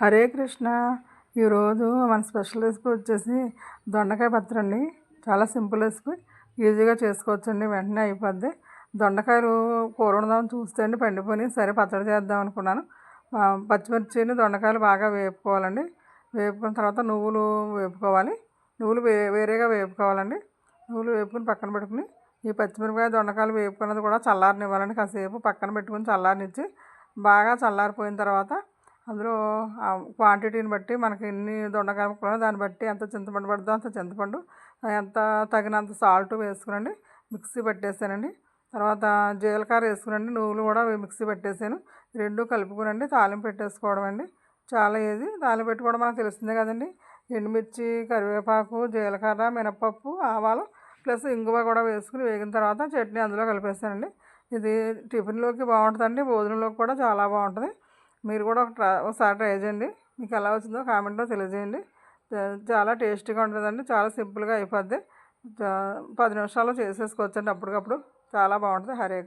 హరే కృష్ణ. ఈరోజు మన special recipe వచ్చేసి దొండకాయ పచ్చడి అండి చాలా సింపుల్ రెసిపీ. ఈజీగా చేసుకోవచ్చండి. వెంటనే అయిపోద్ది. దొండకాయలు కూర వండుదామని చూస్తే అండి పండిపోయి సరే పచ్చడి చేద్దాం అనుకున్నాను. పచ్చిమిర్చిని దొండకాయలు బాగా వేపుకోవాలండి. వేపుకున్న తర్వాత నువ్వులు వేపుకోవాలి. నువ్వులు వే వేరేగా వేపుకోవాలండి. నువ్వులు వేపుకుని పక్కన పెట్టుకుని ఈ పచ్చిమిరపకాయ దొండకాయలు వేపుకున్నది కూడా చల్లారనివ్వాలండి. కాసేపు పక్కన పెట్టుకుని చల్లారనిచ్చి బాగా చల్లారిపోయిన తర్వాత అందులో క్వాంటిటీని బట్టి మనకి ఎన్ని దొండకాయ ముక్కలు దాన్ని బట్టి ఎంత చింతపండు పడుతుందో అంత చింతపండు ఎంత తగినంత సాల్ట్ వేసుకునండి మిక్సీ పట్టేసానండి. తర్వాత జీలకర్ర వేసుకునండి నువ్వులు కూడా మిక్సీ పెట్టేసాను. రెండు కలుపుకునండి తాలింపు పెట్టేసుకోవడం అండి. చాలా ఈజీ తాలింపు పెట్టుకోవడం మనకు తెలిసిందే కదండి. ఎండుమిర్చి కరివేపాకు జీలకర్ర మినపప్పు ఆవాలు ప్లస్ ఇంగువ కూడా వేసుకుని వేగిన తర్వాత చట్నీ అందులో కలిపేస్తానండి ఇది టిఫిన్లోకి బాగుంటుందండి భోజనంలోకి కూడా చాలా బాగుంటుంది. మీరు కూడా ఒక ఒకసారి ట్రై చేయండి. మీకు ఎలా వచ్చిందో కామెంట్లో తెలియజేయండి. చాలా టేస్టీగా ఉంటుందండి. చాలా సింపుల్గా అయిపోద్ది. పది నిమిషాల్లో చేసేసుకోవచ్చండి అప్పటికప్పుడు. చాలా బాగుంటుంది. హరే